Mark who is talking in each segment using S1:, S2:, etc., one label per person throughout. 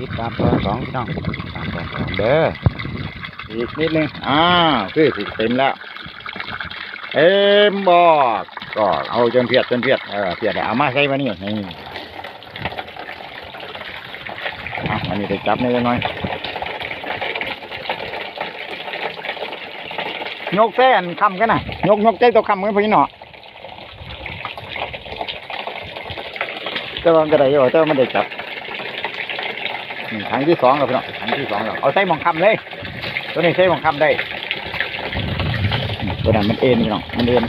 S1: ติดตามตอนสองพี่น้องตามตอนสองเด้ออีกนิดนึงอ่าคือสิเต็มแล้วเอ็มบอกก็เอาจนเพียดจนเพียดเออเพียดเอามาใส่มานี่นี่อาอันนี้ไปจับนิดหน่อยยกแส้นคำกันนะยกยกใจตัวคำกันพี่น้องแต่ว่ามันก็ได้อยู่แต่ว่ามันได้จับ ทั้งที่สองแล้วพี่น้องครั้งที่สองแล้วเอาใส่หมองคำเลย ตัวนี้ใส่หมองคำได้ตัวนั้นมันเอ็นพี่น้องมันเอ็น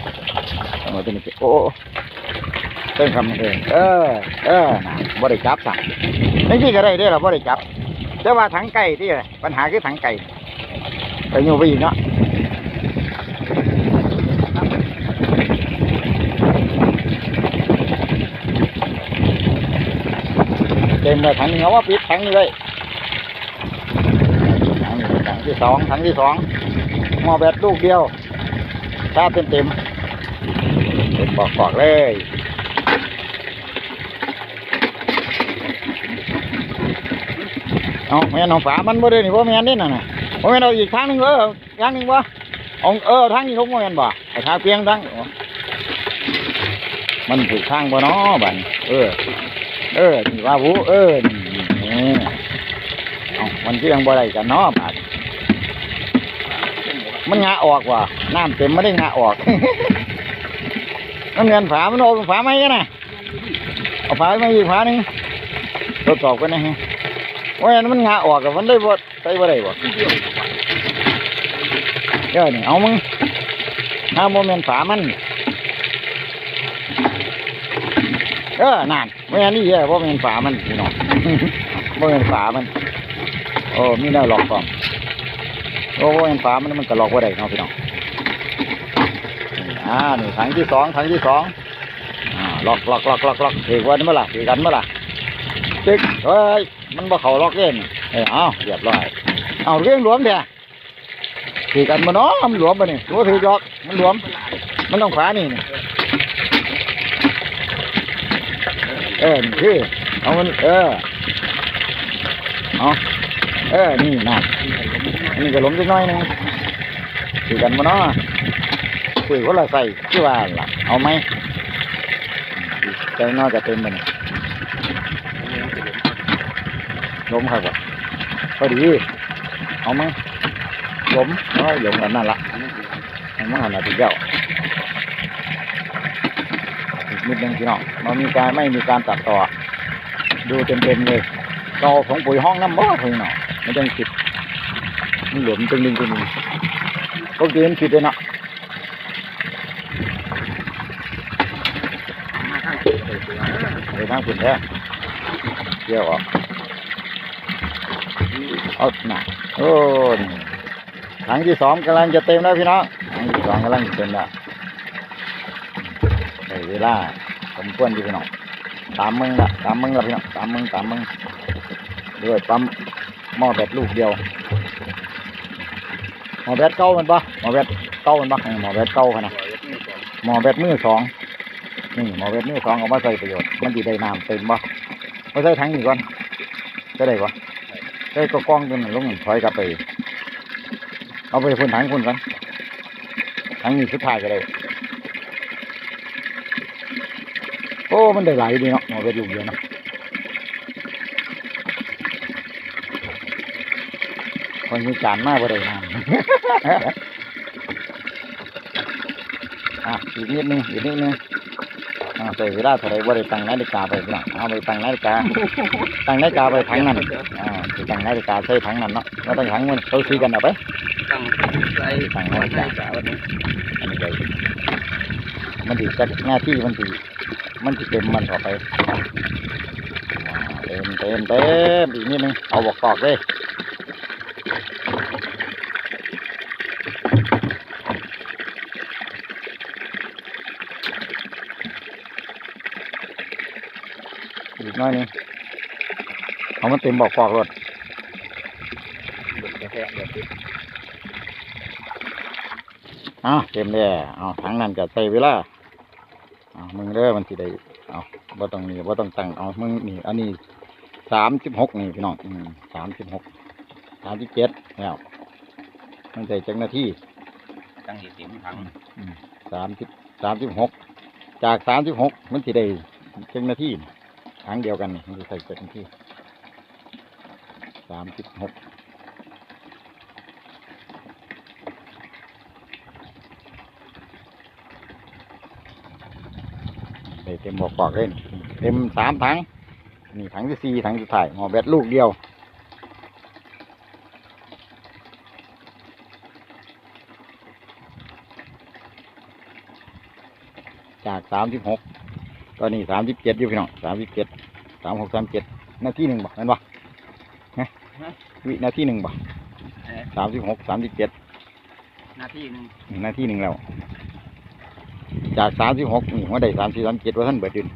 S1: เอามาตัวนี้โอ้เต้นคำมันเอ็นเออ เออบ่ได้จับสั่งนี่ที่ก็ได้เด้อเราบ่ได้จับแต่ว่าถังไก่ที่ปัญหาคือถังไก่ไปโยู่ไปอีกเนาะเต็มเลยถังนึงเอาว่าปิดถังนี้เลยถังนี้ถังที่สองถังที่สองหม้อแบตลูกเดียวชาเต็มเต็มๆเต็มปอกเลยเอาแม่นอาฝามันบ่ได้นี่บ่แม่นนี่น่ะนะบ่แม่เอาอีกทางหนึงเออทางหนึงบ่เอาเออทางนี้เขาบ่แม่นบ่ไอ้ทางเพียงทางมันถูกทางบ่เนาะบันเออ เออนี่ว่าหูเออนี่นี่เอามันคือยังบ่ได้กันเนาะบาดมันงาออกว่ะน้ำเต็มไม่ได้งาออก มันเงินฝามันเอาฝาไหมกันนะเอาฝาไมาอีกฝาหนึงทดสอบกันนะฮะว่าอันมันงาออกกับมันได้บ่ใส่บ่ได้บ่เดี๋ยวนี่เอามึงถ้าโมเมนต์ฝามัน เออนั่นไม่อันนี้แย่บ่แม่นฝามันพี่น้องบ่แม่นฝามัน โอ้มีแนวหลอกก่อนโอ้บ่แม่นฝามันมันก็หลอกบ่ได้เนาะพี่น้องนี่อ่านี่ถังที่สองถังที่สองอ่าหลอกหลอกหลอกหลอกหลอกถือว่านี่มาล่ะถือกันมาล่ะจึกเฮ้ยมันบ่เขาล็อกเล่นเออเอาเรียบร้อยเอาเรื่องหลวมเถอะถือกันมาเนาะมันหลวมมานี่รู้ถือจอกมันหลวม มันต้องขวานี่นี่ เออนี่เอามันเออเอาเออนี่นะนนี้ก็ล้มจักน้อยหนึงถือกันมาเนาะถือคนละใส่คือว่าล่ะเอาไหมใจน้อยก็เต็มมันล้มครับบ่พอดีเอามั้งล้มเอาไว้ล้มกันนั่นละเอามาหันละทีเดียวอีก นิดนึงพี่น้องมันมีการไม่มีการตัดต่อ ดูเต็มๆเลยเราเอของปุ๋ยห้องน้ำบ่พี่น้องไม่ต้องคิดมันหลวมตึงดึงตึงดึงกติมันคิดเลยเนาะไปทางคุณแท้เที่ยวออกเอาหนักโอ้ถังที่สองกำลังจะเต็มแล้วพี่น้องถังที่สองกำลังจะเต็มแล้ว เวลาสมควรอยู่พี่น้องตามมึงละตามมึงละพี่น้องตามมึงตามมึงด้วยปั๊มหม้อแบตลูกเดียวหม้อแบตเก่ามันปะหม้อแบตเก่ามันปะหม้อแบตเก่าขนาดหม้อแบตมือสองนี่หม้อแบตมือสองเอามาใส่ประโยชน์มันจะได้น้ำเต็มปะมาใส่ถังนี้ก่อนจะได้ปะใช้ก็กล้องตัวนั้นลงถอยกลับไป เอาไปพ่นถังพ่นกันถังนี้สุดท้ายก็ได้ โอ้ มันได้หลายดีเนาะหมอไปลูกเดียวเนาะคนมีการมากกว่าได้นานอะอีกนิดนึงอีกนิดนึงอ่าใส่เวลาเท่าไรว่าได้ตั้งนาฬิกาไปพี่น้องเอาไปตั้งนาฬิกาตั้งนาฬิกาไปถังนั้นอ่าสิตั้งนาฬิกาใส่ถังนั้นเนาะว่าต้องถังมันเขาซื้อกันเอาไป
S2: ตั้งใจ
S1: ตั้งนาฬิกาอันนี้ไปมันดีจักหน้าที่มันดี มันจะเต็มมันต่อไปเต็มเต็มเต็มอีกนิดนึงเอาบอกกอกเลยอีกน้อยนึงเอามันเต็มบอกกอกรถอะเต็มแล้วเอาถังนั้นก็ใส่เวลา มึงเด้อมันสิได้เอาบ่ต้องนี่บ่ต้องตั้งเอามึงนี่ อันนี้สามสิบหกนี่พี่น้องสามสิบหกสามสิบเจ็ดแล้วมันใส่จังนาที
S2: ตั้งเหตุเต็มถัง
S1: สามสิบสามสิบหกจากสามสิบหกมันสิได้จังนาทีครั้งเดียวกันนี่มันจะใส่จังนาทีสามสิบหก เต็มบอกบอกเลยนี่เต็มสามถังนี่ถังที่สี่ถังสุดท้ายหมอแบตลูกเดียวจากสามสิบหกตอนนี้สามสิบเจ็ดอยู่พี่น้องสามสิบเจ็ดสามหกสามเจ็ดนาทีหนึ่งบ่นั่นบ่ฮะวินาทีหนึ่งบ่
S2: เอ่อ
S1: สามสิบหกสามสิบเจ็ด
S2: หน้าที่หนึง
S1: นาทีหนึ่งแล้ว จากสามสิบหกนี่หัวได้สามสี่สามเจ็ดว่าท่านเบิดดิน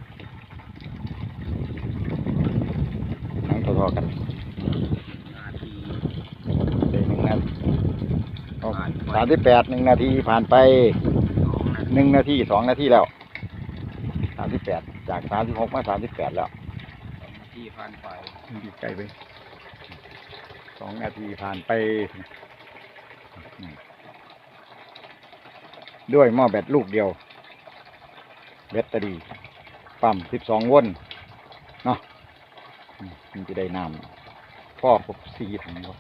S1: ทั้งทอๆกัน
S2: หน้าที่
S1: ได้หนึ่งนาที
S2: ผ่านไป
S1: สามสิบแปดหนึ่งนาทีผ่านไป
S2: สองนาที
S1: หนึ่งนาทีสองนาทีแล้วสามสิบแปดจากสามสิบหกมาสามสิบแปดแล้ว
S2: สองนาทีผ่านไป
S1: ดีใจไปสองนาทีผ่านไป ด้วยหม้อแบตลูกเดียว แบตเตอรี่ปั๊มสิบสองโวลต์เนาะมันจะได้น้ำพ่อครบสี่ถังบ่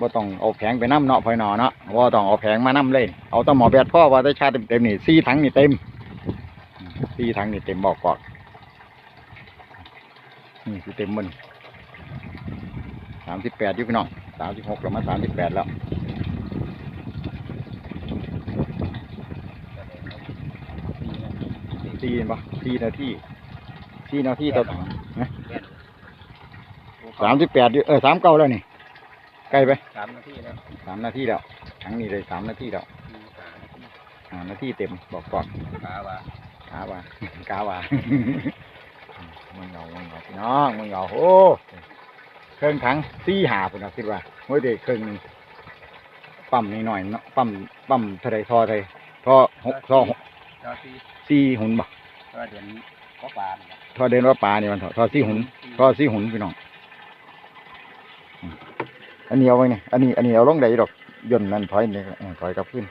S1: บ่ต้องเอาแผงไปน้ำเนาะพอยหนอเนาะว่าต้องเอาแผงมาน้ำเลย เอาต้หมอแบตพ่อว่าได้ชาร์จเต็มๆนี่สี่ถังนี่เต็มสี่ถังนี่เต็มบอกก่อนนี่คือเต็มมันสามสิบแปดยู่พี่น้องสามสิบหกแล้วมาสามสิบแปดแล้ว สี่เห็นปะสี่นาทีสี่นาทีต่อถังนะสามสิบแปดเออสามเก้าแล้วนี่ใกล้ไป
S2: สามนาทีแล้ว
S1: สามนาทีแล้วถังนี้เลยสามนาทีแล้ว
S2: มีสามนาที
S1: ห้านาทีเต็มบอกก่อน
S2: กาว่า
S1: กาว่ากาว่ามึงเหงามึงเหงาพี่น้องมึงเหงาโอ้เครื่องถังสี่หาพุ่นนะคิดว่าเมื่อเด็กเครื่องหนึงปั๊มนิดหน่อยๆเนาะปั๊มปั๊มเท่าไรทอเท่าไรทอหกทอหก
S2: เจ้าที่
S1: สี่หุ่นบ่
S2: ก็ เดือนก็ปลาเนี่ย
S1: ทอเดินว่าปลานี่มันเถอะทอสี่หุ่นทอสี่หุ่นพี่น้องอืมอันนี้เอาไว้เนี่ยอันนี้อันนี้เอาลงได้ดอกย่นนั่นถอยนี่เออถอยกลับขึ้น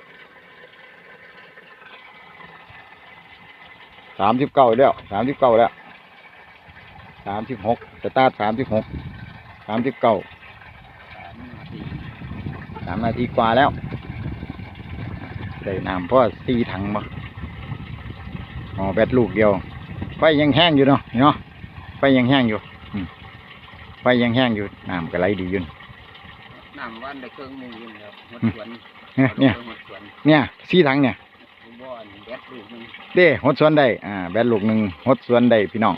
S1: สามสิบเก้าแล้วสามสิบเก้าแล้วสามสิบหกสตาร์ทสามสิบหกสามสิบเก้า
S2: สามนาที
S1: สามนาทีกว่าแล้ว ได้น้ำเพราะสี่ถังมา อ๋อแบตลูกเดียว ไฟยังแห้งอยู่เนาะเนาะไฟยังแห้งอยู่อืมไฟยังแห้งอยู่น้ำก็ไหลดีอยู่
S2: น้ำวันได้เครื่องมืออยู่แล้วหมดสวน
S1: เนี่ยเนี่ย
S2: หมดสวน
S1: เนี่ยสี่ถังเนี่ย
S2: บ่อนแบดลูกหนึง
S1: เด้หดสวนได้อ่าแบตลูกหนึ่งหดสวนได้พี่น้อง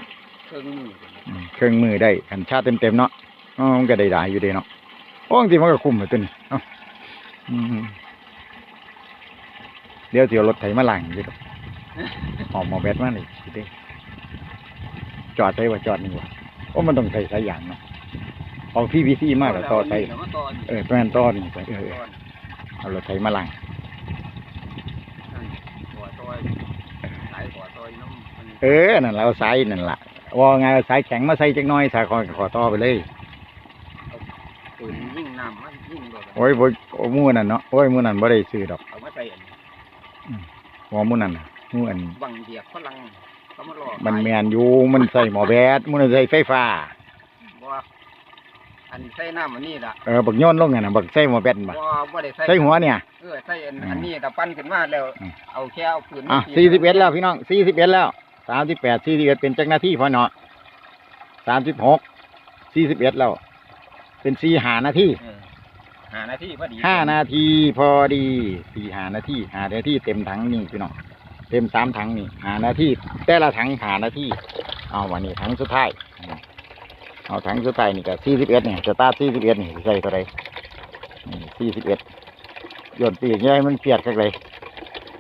S2: เครื่องมือ
S1: อืมเครื่องมือได้ขันชาเต็มเต็มๆเนาะอ๋อมันก็ได้หลายอยู่เด้เนาะโอ้จริงๆมันก็คุ้มเลยตัวนี้เอ้าอืมเดี๋ยวเดี๋ยวรถไถมาล้างอยู่ดอก หอมหมอแบตมาเลยสิเด้จอดใส่ว่าจอดนี่วะโอ้มันต้องใส่สายยางเนาะเอาพีพีซีมากแล้วต่อใส่
S2: แล้วมาต่อนี่
S1: เออแม่นต่อนี่ไปเออเออ
S2: ต่อ
S1: เอารถไถมาล้าง
S2: นั่นหัวซอยสายหัวซอยน้ำมัน
S1: เออนั่นแหละเอาสายนั่นแหละว่าไงเอาสายแข็งมาใส่จักหน้อยสายคอยขอต่อไปเลย
S2: ปืนยิ่งน้ำมันยิ่งโดด
S1: โอ้ยโอ้ยโอ้ยหมู่นั่นเนาะโอ้ยหมู่นั่นบ่ได้ซื้อดอก
S2: เอามาใส่อัน
S1: หัวหมู่นั่นน่ะห มู่อัน
S2: บังเดียกฝรั่งเขามาหลอก
S1: มันแม่นอยู่มันใส่หมอแบตหมู่นั่นใส่ไฟฟ้า
S2: บ่ว่าอันใส่น้ำอันนี้ล่ะ
S1: เออบักโย้อนลงนั่นน่ะบักใส่หมอแบตบ่
S2: บ่บ่ได้ใส่
S1: ใส่หัวเนี่ย
S2: เออใส่อัน
S1: อืม
S2: อันนี้แต่ปั้นขึ้นมาแล้ว
S1: อืม
S2: เอาแค่เอาปืน
S1: อะ
S2: มา
S1: 41แล้วพี่น้อง41แล้ว38 41เป็นจักหน้าที่พอเนาะ36 41แล้ว เป็น4 5นาที
S2: เออหานาทีพอดี
S1: ห้านาทีพอดีสี่หานาทีหานาทีเต็มถังนี่พี่น้อง เต็มสามถังนี่หานาที่ แต่ละถังหานาที่ เอาวันนี้ถังสุดท้ายเอาถังสุดท้ายนี่ก็สี่สิบเอ็ดเนี่ยจะตาสี่สิบเอ็ดนี่ใส่เท่าไรสี่สิบเอ็ดย่นปีกใหญ่มันเปียกกันเลย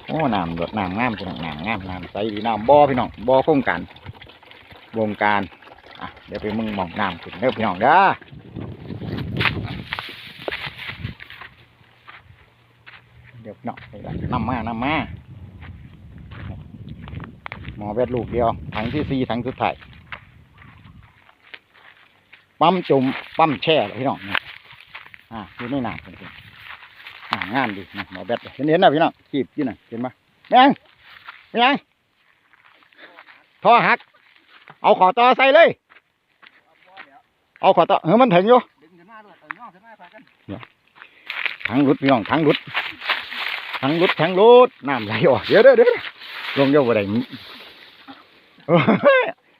S1: โอ้น้ำดดน้ำงามพี่น้องน้ำงามน้ำใสดีน้ำบ่อพี่น้องบ่อโครงการวงการอะเดี๋ยวไปมึงมองน้ำขึ้นเด้อพี่น้องเด้อเดี๋ยวเนาะไปละนำมาน้ำมา อแวดลูกเดียว ถังที่สี่ถังสุดท้าย ปั๊มจุ่มปั๊มแช่พี่น้องนี่อ่าอยู่ในน้ำจริงๆอ่างามดีนะหมอแบทเห็นเห็นนะพี่น้องขีบยู่น่ะเห็นไหมแม่งแม่งท่อหัก เอาขอต่อใส่เลย เอาขอต่อเฮ้ยมันถึงอยู่
S2: ดึงขึ้นมาด้วยเออย่อขึ้นมาพากั
S1: งรุดพี่น้องทั้งรุดทั้งรุดทั้งรุดน้ำไหลออกเดี๋ยวเดี๋ยวเดี๋ยวลงโยบ่ได้โอ้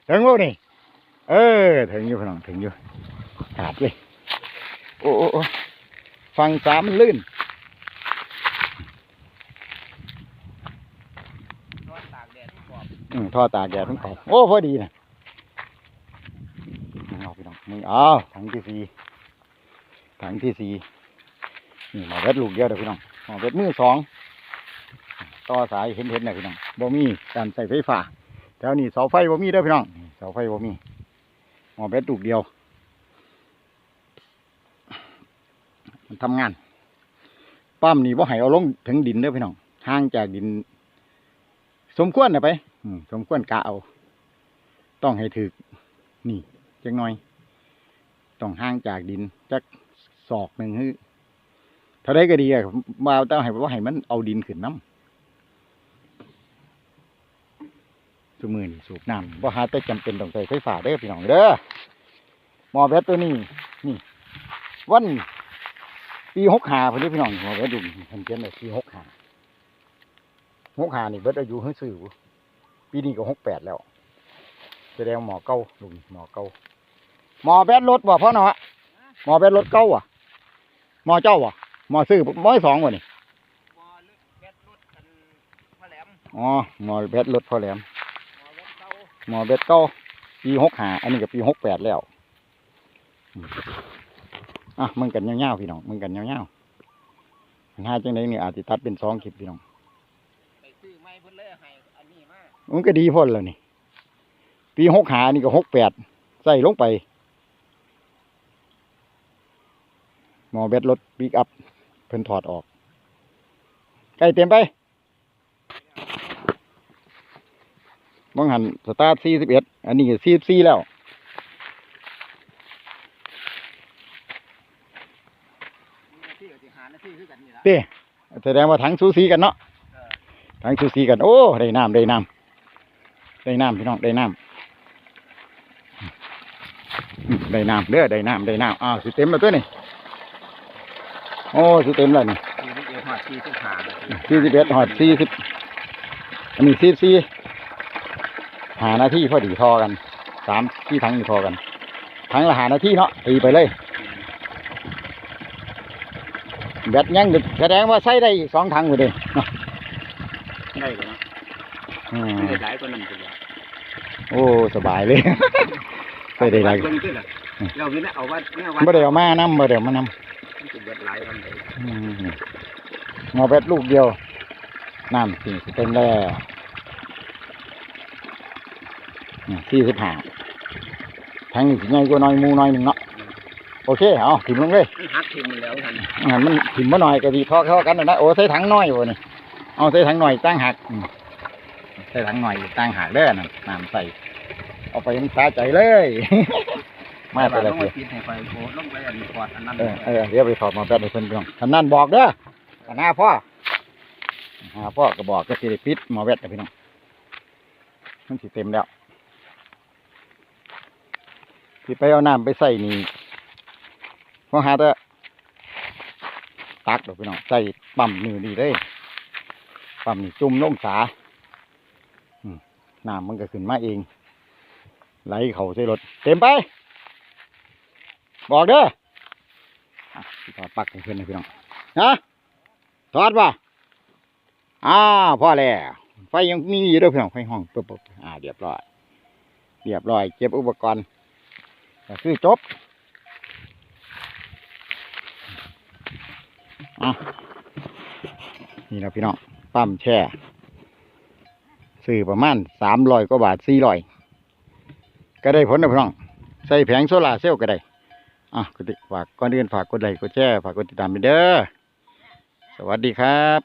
S1: ถึงบ่นี่ เออ ถึงอยู่พี่น้องถึงอยู่ขาดเลยโอ้โอ้ฟังสามลื่น
S2: อื
S1: มท่อตากแดดทั้งเขาโอ้พอดีนะมึงเอาพี่น้องมึงเอาถังที่สี่ถังที่สี่นี่หมอเวทลูกเดียวเด้อพี่น้องหมอเวทมือสองต่อสายเห็นเห็นๆนะพี่น้องบ่มีการใส่ไฟฟ้า แถวนี้เสาไฟบ่มีเด้อพี่น้องเสาไฟบ่มีหมอเวทลูกเดียว มันทำงานปั๊มนี่บ่ให้เอาลงถึงดินเด้อพี่น้องห่างจากดิน สมควรนะไปสมควรกะเอา ต้องให้ถึกนี่จังหน่อย ต้องห่างจากดินจักศอกหนึ่งคือเท่าไรก็ดีอะมาต้องให้ว่าให้มันเอาดินขึ้นน้ำ สมือนี่สูบน้ำว่าหาแต่จำเป็นต้องใส่ไฟฟ้าเด้อพี่น้องเด้อหมอแบตตัวนี้นี่ วันปีหกหาพอดีพี่น้องหมอแบตดูเพิ่นเขียนเลยปีหกหาหกหานี่เบิดอายุเฮ้ยสื่อบ่ปีนี้ก็หกแปดแล้วแสดงว่าหมอเก่าลุงหมอเก่าหมอแบดรถบ่พ่อเนาะหมอแบดรถเก่าอะหมอเจ้าอะหมอซื้อหมอสองวะนี่
S2: มอลึกแบดรุดกันมาแหลม
S1: อ๋อหมอแบดรถพ่อแหลม
S2: มอเล็กเต้า
S1: หมอแบดเก่าปีหกหาอันนี้ก็ปีหกแปดแล้วอืมอะมึงกันเงาวๆพี่น้องมึงกันเงาวๆหาจังไดนี่อาจจะตัดเป็นสองคลิปพี่น้อง
S2: ไปซื้อไม้เพิ่นเลยให้อันนี้มา
S1: มันก็ดีพ้นแล้วนี่ ปีหกหานี่ก็หกแปดใส่ลงไป หมอเบ็ดรถปิกอัพเพิ่นถอดออกใกล้เต็มไป มองหันสตาร์ทสี่สิบเอ็ดอันนี้สี่สิบสี่แล้ว
S2: นาทีก็สิหานาทีคือกันนี่ล่ะ
S1: เต้แสดงว่าถังสูสีกันเนาะ
S2: เออ
S1: ถังสูสีกันโอ้ได้น้ำได้น้ำได้น้ำพี่น้องได้น้ำอืมได้น้ำเด้อได้น้ำได้น้ำอ้าวสิเต็มแล้วตัวนี่โอ้สิเต็มแล้วนี่
S2: สี่สิบเอ็ดหอดสี่สิบห้านาที
S1: สี่สิบเอ็ด หอดสี่สิบอันนี้สี่สี่หานาทีพอดีทอกันสามที่ทั้งอยู่ทอกัน ทั้งละหานาทีเนาะตีไปเลยแบตยังดึกแสดงว่าใช้ได้อีกสองถังอยู่เด้เนาะ
S2: ได้เลยนะ
S1: อืม
S2: ได้หลายกว่านั้นตัว
S1: โอ้สบายเลยใช้ได้หลาย
S2: เพิ่นขึ้นล่ะเราวินะเอาว่าเนี่ยวั
S1: บ่ได้เอามานำบ่ได้เอามาน
S2: มันจะเบิดหลายวันเลยำ
S1: อืมหมอแบตลูกเดียวน้ำสี่เต็มแล้ว สี่สิบห้าทั้งนี้สิใหญ่กว่าน้อยหมูน้อยหนึ่งเนาะโอเคเอาถิ่มลงเลย
S2: มันหักทิ่มมันแล้วท่าน
S1: อ่ามันถิ่มมาหน่อยก็ดีทอเท่ากันนะนะโอ้ใส่ถังน้อยบ่นี่เอาใส่ถังหน่อยตั้งหักอืมใส่ถังหน่อยตั้งหักเด้อน่ะน้ำใส่เอาไปมันสาใจเลยมาแต่ละ
S2: ลง
S1: ที
S2: ไปปิดให้ไปโคลงไปอันกอดอันนั้น
S1: เออเออเดี๋ยวไปถอดหมาแป๊บให้เพิ่นพี่น้องท่านนั่นบอกเด้อท่านหน้าพ่อหาพ่อก็บอกก็สิได้ปิดหมอแวดนะพี่น้องมันสิเต็มแล้ว สิไปเอาน้ำไปใส่นี่พอหาแต่ตักดอกพี่น้องใส่ปั๊มนี่ดีเลยปั๊มนี่จุ่มลงสาน้ำมันก็ขึ้นมาเอง ไหลเขาใส่รถเต็มไป บอกเด้อถอดปักให้เพื่อนนะพี่น้องฮะถอดป่ะอ่าพ่อแล้วไฟยังมีอยู่เด้วยพี่น้องไฟห้องปุ๊บปุ๊บอ่าเรียบร้อย เรียบร้อย เก็บอุปกรณ์ ก็คือจบอะนี่นะพี่น้องปั๊มแช่ซื้อประมาณสามร้อยกว่าบาทสี่ร้อยก็ได้ผลนะพี่น้อง ใส่แผงโซลาเซลล์ก็ได้อะกดติฝากก่อนอื่นฝากกดไลค์กดแชร์ฝากกดติดตามไปเด้อสวัสดีครับ